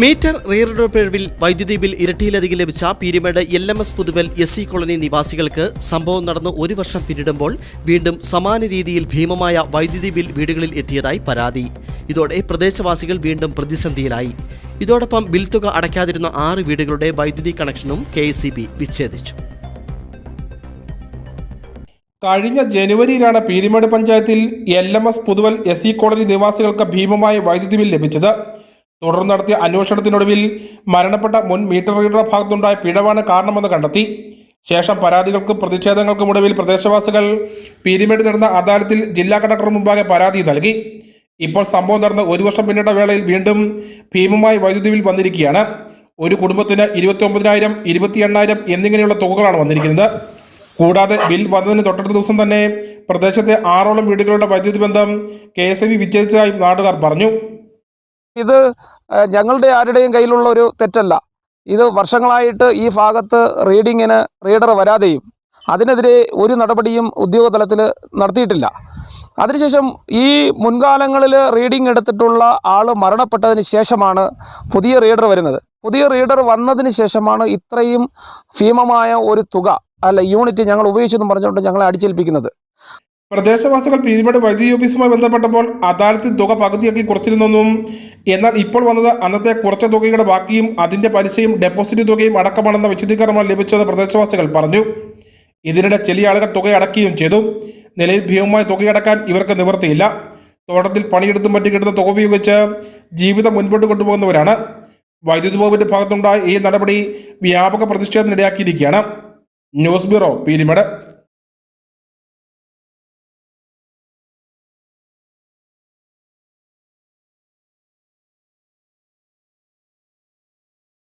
Metre റീറിടപ്പിഴവിൽ പിഴവിൽ വൈദ്യുതി bill ഇരട്ടിയിലധികം ലഭിച്ച Peermade L M S Puthuval S C colony നിവാസികൾക്ക് സംഭവം നടന്ന് ഒരു വർഷം പിന്നിടുമ്പോൾ വീണ്ടും സമാന രീതിയിൽ ഭീമമായ വൈദ്യുതി ബിൽ വീടുകളിൽ എത്തിയതായി പരാതി. ഇതോടെ പ്രദേശവാസികൾ വീണ്ടും പ്രതിസന്ധിയിലായി. ഇതോടൊപ്പം ബിൽ തുക അടയ്ക്കാതിരുന്ന ആറ് വീടുകളുടെ വൈദ്യുതി കണക്ഷനും കെ വിച്ഛേദിച്ചു. കഴിഞ്ഞ ജനുവരിയിലാണ് പീരിമേട് പഞ്ചായത്തിൽ L M S Puthuval S C colony നിവാസികൾക്ക് ഭീമമായ വൈദ്യുതി ബിൽ ലഭിച്ചത്. തുടർന്ന് നടത്തിയ അന്വേഷണത്തിനൊടുവിൽ മരണപ്പെട്ട മുൻ മീറ്റർ റീഡറുടെ ഭാഗത്തുണ്ടായ പിഴവാണ് കാരണമെന്ന് കണ്ടെത്തി. ശേഷം പരാതികൾക്കും പ്രതിഷേധങ്ങൾക്കും ഒടുവിൽ പ്രദേശവാസികൾ പീരിമേട് നടന്ന അദാലത്തിൽ ജില്ലാ കളക്ടർ മുമ്പാകെ പരാതി നൽകി. ഇപ്പോൾ സംഭവം നടന്ന ഒരു വർഷം പിന്നിട്ട വേളയിൽ വീണ്ടും ഭീമമായി വൈദ്യുതി ബിൽ വന്നിരിക്കുകയാണ്. ഒരു കുടുംബത്തിന് ഇരുപത്തി ഒമ്പതിനായിരം ഇരുപത്തി എണ്ണായിരം എന്നിങ്ങനെയുള്ള തുകകളാണ് വന്നിരിക്കുന്നത്. കൂടാതെ ബിൽ വന്നതിന് തൊട്ടടുത്ത ദിവസം തന്നെ പ്രദേശത്തെ ആറോളം വീടുകളുടെ വൈദ്യുതി ബന്ധം കെ എസ് ബി വിച്ഛേദിച്ചതായും നാട്ടുകാർ പറഞ്ഞു. ഇത് ഞങ്ങളുടെ ആരുടെയും കയ്യിലുള്ള ഒരു തെറ്റല്ല. ഇത് വർഷങ്ങളായിട്ട് ഈ ഭാഗത്ത് റീഡിങ്ങിന് റീഡർ വരാതെയും അതിനെതിരെ ഒരു നടപടിയും ഉദ്യോഗതലത്തിൽ നടത്തിയിട്ടില്ല. അതിനുശേഷം ഈ മുൻകാലങ്ങളിൽ റീഡിംഗ് എടുത്തിട്ടുള്ള ആൾ മരണപ്പെട്ടതിന് ശേഷമാണ് പുതിയ റീഡർ വരുന്നത്. പുതിയ റീഡർ വന്നതിന് ശേഷമാണ് ഇത്രയും ഭീമമായ ഒരു തുക അല്ല യൂണിറ്റ് ഞങ്ങൾ ഉപയോഗിച്ചെന്നും പറഞ്ഞുകൊണ്ട് ഞങ്ങളെ അടിച്ചേൽപ്പിക്കുന്നത്. പ്രദേശവാസികൾ പീരിമേട് വൈദ്യുതി ഓഫീസുമായി ബന്ധപ്പെട്ടപ്പോൾ അദാലത്തിൽ തുക പകുതിയാക്കി കുറച്ചിരുന്നെന്നും എന്നാൽ ഇപ്പോൾ വന്നത് അന്നത്തെ കുറച്ച തുകയുടെ ബാക്കിയും അതിന്റെ പലിശയും ഡെപ്പോസിറ്റ് തുകയും അടക്കമാണെന്ന വിശദീകരണമാണ് ലഭിച്ചത് പ്രദേശവാസികൾ പറഞ്ഞു. ഇതിനിടെ ചില ആളുകൾ തുക അടക്കുകയും ചെയ്തു. നിലയിൽ ഭീമമായ തുകയടക്കാൻ ഇവർക്ക് നിവൃത്തിയില്ല. തോട്ടത്തിൽ പണിയെടുത്തും മറ്റും കിട്ടുന്ന തുക ഉപയോഗിച്ച് ജീവിതം മുൻപോട്ട് കൊണ്ടുപോകുന്നവരാണ്. വൈദ്യുതി വകുപ്പിന്റെ ഭാഗത്തുണ്ടായ ഈ നടപടി വ്യാപക പ്രതിഷേധത്തിനിടയാക്കിയിരിക്കുകയാണ്. News bureau Peermade.